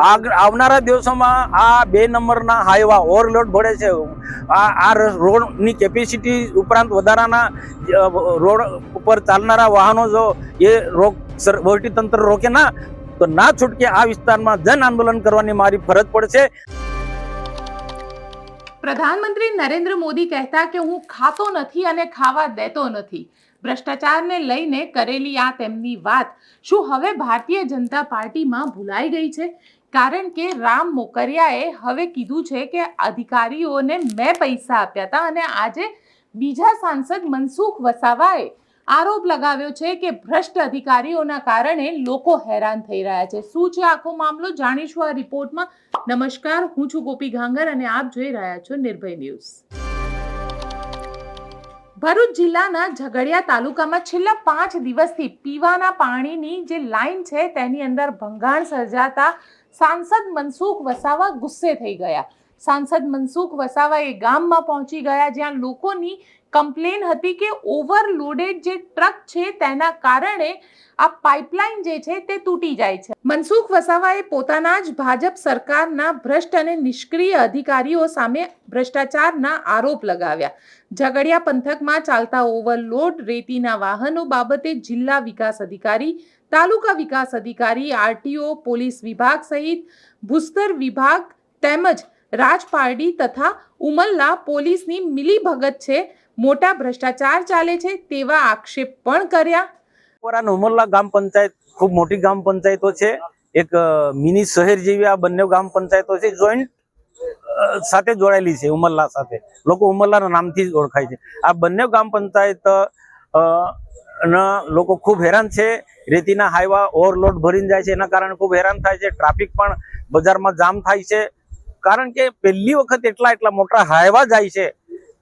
આવનારા દિવસોમાં આ બે નંબરના હાઈવા ઓવરલોડ ભળે છે. આ આ રોડની કેપેસિટી ઉપરાંત વધારાના રોડ ઉપર ચાલનારા વાહનો જો એ રોક તંત્ર રોકે ના, તો ના છૂટકે આ વિસ્તારમાં જન આંદોલન કરવાની મારી ફરજ પડશે. પ્રધાનમંત્રી નરેન્દ્ર મોદી કહેતા કે હું ખાતો નથી અને ખાવા દેતો નથી. ભ્રષ્ટાચારને લઈને કરેલી આ તેમની વાત શું હવે ભારતીય જનતા પાર્ટીમાં ભૂલાઈ ગઈ છે? કારણ કે રામ મોકરિયાએ હવે કીધું છે કે અધિકારીઓને મેં પૈસા આપ્યા હતા અને આજે બીજા સાંસદ મનસુખ વસાવાએ આરોપ લગાવ્યો છે કે ભ્રષ્ટ અધિકારીઓના કારણે લોકો હેરાન થઈ રહ્યા છે. શું છે આખો મામલો? જાણીશું આ રિપોર્ટમાં. નમસ્કાર, હું છું ગોપી ઘાંગર અને આપ જોઈ રહ્યા છો નિર્ભય ન્યૂઝ. ભરૂચ જિલ્લાના ઝઘડિયા તાલુકામાં છેલ્લા પાંચ દિવસથી પીવાના પાણીની જે લાઈન છે તેની અંદર ભંગાણ સર્જાતા સાંસદ મનસુખ વસાવા ગુસ્સે થઈ ગયા. સાંસદ મનસુખ વસાવા એ ગામમાં પહોંચી ગયા જ્યાં લોકોની કમ્પ્લેન હતી કે ઓવરલોડેડ જે ટ્રક છે તેના કારણે આ પાઇપલાઇન જે છે તે તૂટી જાય છે. મનસુખ વસાવાએ પોતાના જ ભાજપ સરકારના ભ્રષ્ટ અને નિષ્ક્રિય અધિકારીઓ સામે ભ્રષ્ટાચારના આરોપ લગાવ્યા. ઝઘડિયા પંથકમાં ચાલતા ઓવરલોડ રેતીના વાહનો બાબતે જિલ્લા વિકાસ અધિકારી, તાલુકા વિકાસ અધિકારી, આરટીઓ, પોલીસ વિભાગ સહિત ભૂસ્તર વિભાગ તેમજ રાજપારડી તથા ઉમલ્લા પોલીસની મિલીભગત છે, મોટા ભ્રષ્ટાચાર ચાલે છે તેવા આક્ષેપ પણ કર્યા. ઉમલ્લા ગ્રામ પંચાયત ખૂબ મોટી ગ્રામ પંચાયતો છે. એક મિની શહેર જેવી આ બંને ગ્રામ પંચાયતો છે. જોઈન્ટ સાથે જોડાયેલી છે, ઉમરલા સાથે. લોકો ઉમરલાના નામથી જ ઓળખાય છે. આ બંને ગ્રામ પંચાયત લોકો ખૂબ હેરાન છે. રેતીના હાઈવા ઓવરલોડ ભરીને જાય છે. એના કારણે ખૂબ હેરાન થાય છે. ટ્રાફિક પણ બજારમાં જામ થાય છે. કારણ કે પહેલી વખત એટલા એટલા મોટા હાઈવા જાય છે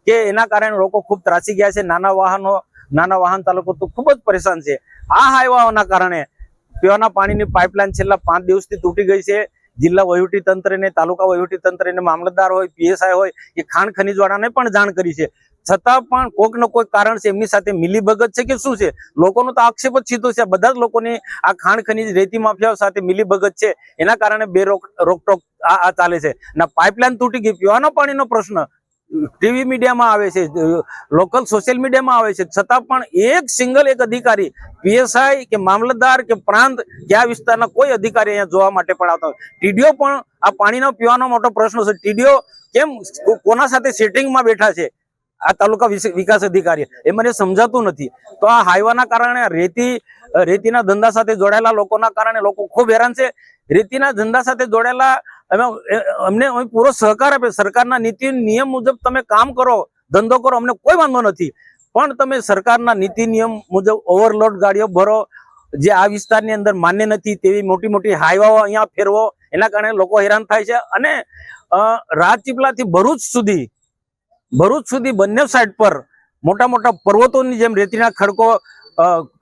કે એના કારણે લોકો ખૂબ ત્રાસી ગયા છે. નાના વાહનો, નાના વાહન ચાલકો તો ખૂબ જ પરેશાન છે. આ હાઈવાઓના કારણે પીવાના પાણીની પાઇપલાઇન છેલ્લા પાંચ દિવસથી તૂટી ગઈ છે. જિલ્લા વહીવટી તંત્રને, તાલુકા વહીવટી તંત્રને મામલતદાર હોય, પીએસઆઈ હોય કે ખાણ ખનીજવાળાને પણ જાણ કરી છે. છતાં પણ કોઈક ને કોઈક કારણ છે, એમની સાથે મિલીભગત છે કે શું છે? લોકોનો તો આક્ષેપ જ સીધો છે. બધા જ લોકોની આ ખાણ ખનીજ રેતી માફિયાઓ સાથે મિલીભગત છે. એના કારણે બે રોક રોકટોક આ ચાલે છે. ના, પાઇપલાઇન તૂટી ગઈ. પીવાના પાણીનો પ્રશ્ન ટીવી મીડિયામાં આવે છે, લોકલ સોશિયલ મીડિયામાં આવે છે. છતાં પણ એક સિંગલ એક અધિકારી, પીએસઆઈ કે મામલતદાર કે પ્રાંત કે આ વિસ્તારના કોઈ અધિકારી અહીંયા જોવા માટે પણ આવતા ટીડીઓ પણ આ પાણીનો પીવાનો મોટો પ્રશ્ન છે. ટીડીઓ કેમ કોના સાથે સેટિંગમાં બેઠા છે? આ તાલુકા વિકાસ અધિકારી. એ મને સમજાતું નથી. તો આ હાઈવાના કારણે રેતી, રેતીના ધંધા સાથે જોડાયેલા લોકોના કારણે લોકો ખૂબ હેરાન છે. રેતીના ધંધા સાથે જોડાયેલા અમે અમને અમે પૂરો સહકાર આપે. સરકારના નીતિ નિયમ મુજબ તમે કામ કરો ધંધો કરો અમને કોઈ વાંધો નથી. પણ તમે સરકારના નીતિ નિયમ મુજબ ઓવરલોડ ગાડીઓ ભરો જે આ વિસ્તારની અંદર માન્ય નથી તેવી મોટી મોટી હાઈવાઓ અહીંયા ફેરવો એના કારણે લોકો હેરાન થાય છે. અને અ, રાજપીપળાથી ભરૂચ સુધી ભરૂચ સુધી બંને સાઈડ પર મોટા મોટા પર્વતોની જેમ રેતીના ખડકો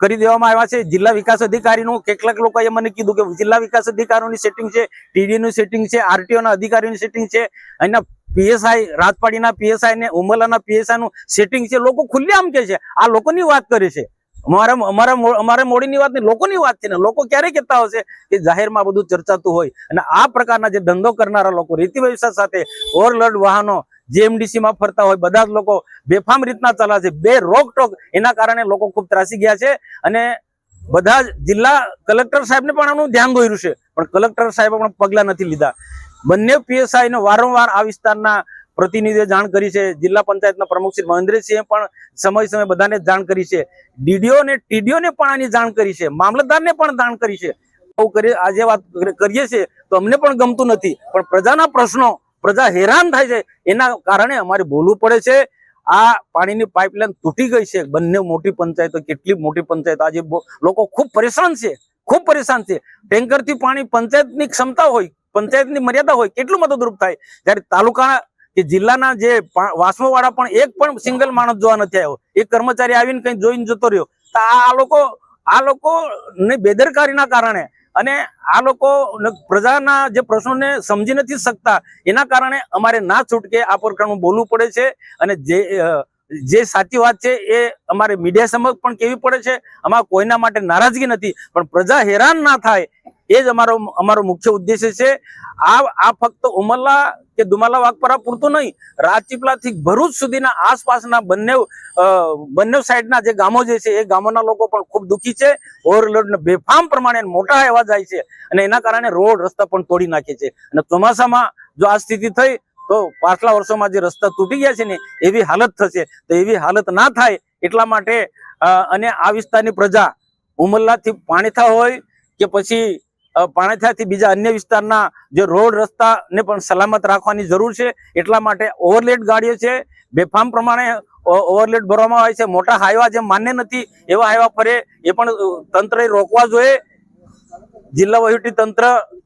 કરી દેવામાં આવ્યા છે. જિલ્લા વિકાસ અધિકારીનું કેટલાક લોકોએ મને કીધું કે જિલ્લા વિકાસ અધિકારીઓની સેટિંગ છે, ટીડીનું સેટિંગ છે, આરટીઓના અધિકારીઓની સેટિંગ છે. અહીંના પીએસઆઈ, રાજપાડીના પીએસઆઈ ને ઉમલાના પીએસઆઈનું સેટિંગ છે. લોકો ખુલ્લી આમ કે છે. આ લોકોની વાત કરે છે. અમારા અમારા અમારા મોડીની વાત નહીં, લોકોની વાત છે ને. લોકો ક્યારે કહેતા હશે કે જાહેરમાં બધું ચર્ચાતું હોય? અને આ પ્રકારના જે ધંધો કરનારા લોકો, રીતિ વ્યવસાય સાથે ઓવરલોડ વાહનો માં ફરતા હોય, બધા જ લોકો બેફામ રીતના ચાલે છે. બે રોકટોક એના કારણે લોકો ખૂબ ત્રાસી ગયા છે અને બધા જિલ્લા કલેક્ટર સાહેબને પણ આનું ધ્યાન દોર્યું છે. પણ કલેક્ટર સાહેબે પણ પગલાં નથી લીધા. બંને પીએસઆઈને વારંવાર આ વિસ્તારના પ્રતિનિધિએ જાણ કરી છે. જિલ્લા પંચાયતના પ્રમુખ શ્રી મહેન્દ્રસિંહે પણ સમય સમય બધાને જાણ કરી છે. ડીડીઓ ને ટીડીઓને પણ આની જાણ કરી છે. મામલતદારને પણ જાણ કરી છે. આજે વાત કરીએ છીએ તો અમને પણ ગમતું નથી. પણ પ્રજાના પ્રશ્નો પ્રજા હેરાન થાય છે. એના કારણે અમારે બોલવું પડે છે. આ પાણીની પાઇપલાઇન તૂટી ગઈ છે. બંને મોટી પંચાયતો, કેટલી મોટી પંચાયત? આજે લોકો ખૂબ પરેશાન છે. ખૂબ પરેશાન છે. ટેન્કરથી પાણી પંચાયતની ક્ષમતા હોય, પંચાયતની મર્યાદા હોય, કેટલું મદદરૂપ થાય? જ્યારે તાલુકાના કે જિલ્લાના જે વાસમોવાળા પણ એક પણ સિંગલ માણસ જોવા નથી આવ્યો. એક કર્મચારી આવીને કંઈ જોઈને જતો રહ્યો. તો આ લોકો આ લોકો ને બેદરકારીના કારણે અને આ લોકો પ્રજાના જે પ્રશ્નોને સમજી નથી શકતા, એના કારણે અમારે ના છૂટકે આ પ્રકારનું બોલવું પડે છે અને જે જે સાચી વાત છે એ અમારે મીડિયા સમક્ષ પણ કેવી પડે છે અમારા કોઈના માટે નારાજગી નથી, પણ પ્રજા હેરાન ના થાય, એ જ અમારો અમારો મુખ્ય ઉદ્દેશ્ય છે. આ આ ફક્ત ઉમરલા કે દુમાલા વાઘપરા પૂરતું નહીં. રાજપીપળાથી ભરૂચ સુધીના આસપાસના બંને બંને સાઈડના જે ગામો જે છે, એ ગામોના લોકો પણ ખૂબ દુઃખી છે. ઓવરલોડ બેફામ પ્રમાણે મોટા એવા જાય છે અને એના કારણે રોડ રસ્તા પણ તોડી નાખે છે. અને ચોમાસામાં જો આ સ્થિતિ થઈ, તો પાછલા વર્ષોમાં જે રસ્તા તૂટી ગયા છે ને, એવી હાલત થશે. તો એવી હાલત ના થાય એટલા માટે અને આ વિસ્તારની પ્રજા ઉમરલાથી પાણીથા હોય કે પછી પાણીથાથી બીજા અન્ય વિસ્તારના જે રોડ, રસ્તાને પણ સલામત રાખવાની જરૂર છે. એટલા માટે ઓવરલેડ ગાડીઓ છે. બેફામ પ્રમાણે ઓવરલેડ ભરવામાં આવે છે. મોટા હાઈવા જે માન્ય નથી એવા હાઈવા ફરે. એ પણ તંત્રએ રોકવા જોઈએ. જિલ્લા વહીવટી તંત્ર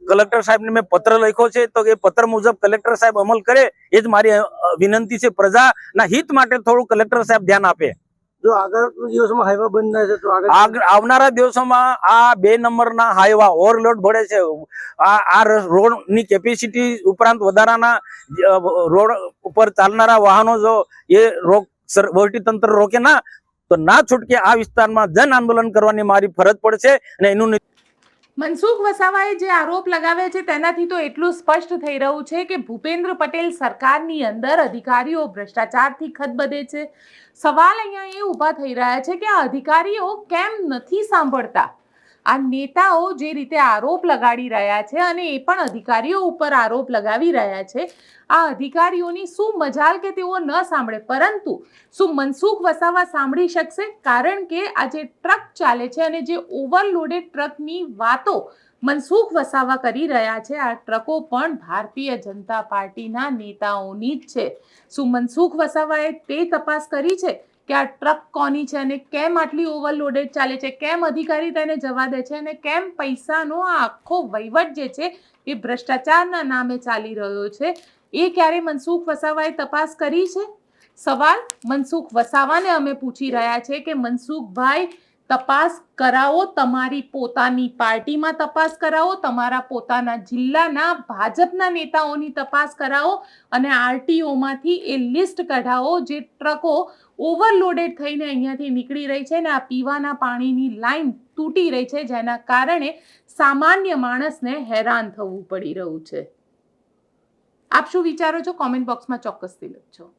કલેક્ટર સાહેબને મેં પત્ર લખ્યો છે. તો એ પત્ર મુજબ કલેક્ટર સાહેબ અમલ કરે. એ જ મારી વિનંતી છે પ્રજાના હિત માટે થોડું કલેક્ટર સાહેબ ધ્યાન આપે. આવનારા દિવસોમાં આ બે નંબરના હાઈવા ઓવરલોડ ભળે છે. આ આ રોડની કેપેસિટી ઉપરાંત વધારાના રોડ ઉપર ચાલનારા વાહનો જો એ રોક તંત્ર રોકે ના, તો ના છૂટકે આ વિસ્તારમાં જન આંદોલન કરવાની મારી ફરજ પડશે અને એનું મનસુખ વસાવાએ જે આરોપ લગાવ્યા છે તેનાથી તો એટલું સ્પષ્ટ થઈ રહ્યું છે કે ભૂપેન્દ્ર પટેલ સરકારની અંદર અધિકારીઓ ભ્રષ્ટાચારથી ખતબદે છે. સવાલ અહીંયા એ ઊભા થઈ રહ્યા છે કે આ અધિકારીઓ કેમ નથી સાંભળતા? આ નેતાઓ જે રીતે આરોપ લગાડી રહ્યા છે અને એ પણ અધિકારીઓ ઉપર આરોપ લગાવી રહ્યા છે, આ અધિકારીઓની શું મજાલ કે તેઓ ન સાંભળે? પરંતુ શું મનસુખ વસાવા સાંભળી શકશે? કારણ કે આ જે ટ્રક ચાલે છે અને જે ઓવરલોડેડ ટ્રકની વાતો મનસુખ વસાવા કરી રહ્યા છે, આ ટ્રકો પણ ભારતીય જનતા પાર્ટીના નેતાઓની જ છે. શું મનસુખ વસાવાએ તે તપાસ કરી છે? કે આ ટ્રક કોની છે અને કેમ આટલી ઓવરલોડેડ ચાલે છે? કેમ અધિકારી તેને જવા દે છે? અને કેમ પૈસાનો આ આખો વહીવટ જે છે એ ભ્રષ્ટાચારના નામે ચાલી રહ્યો છે? એ ક્યારે મનસુખ વસાવાએ તપાસ કરી છે? સવાલ મનસુખ વસાવાને અમે પૂછી રહ્યા છે કે મનસુખભાઈ, તપાસ કરાવો તમારી પોતાની પાર્ટીમાં તપાસ કરાવો, તમારા પોતાના જિલ્લાના ભાજપના નેતાઓની તપાસ કરાવો અને આરટીઓમાંથી એ લિસ્ટ કઢાવો જે ટ્રકો ઓવરલોડેડ થઈને અહીંયાથી નીકળી રહી છે અને આ પીવાના પાણીની લાઈન તૂટી રહી છે, જેના કારણે સામાન્ય માણસને હેરાન થવું પડી રહ્યું છે. આપ શું વિચારો છો? કોમેન્ટ બોક્સમાં ચોક્કસથી લખજો.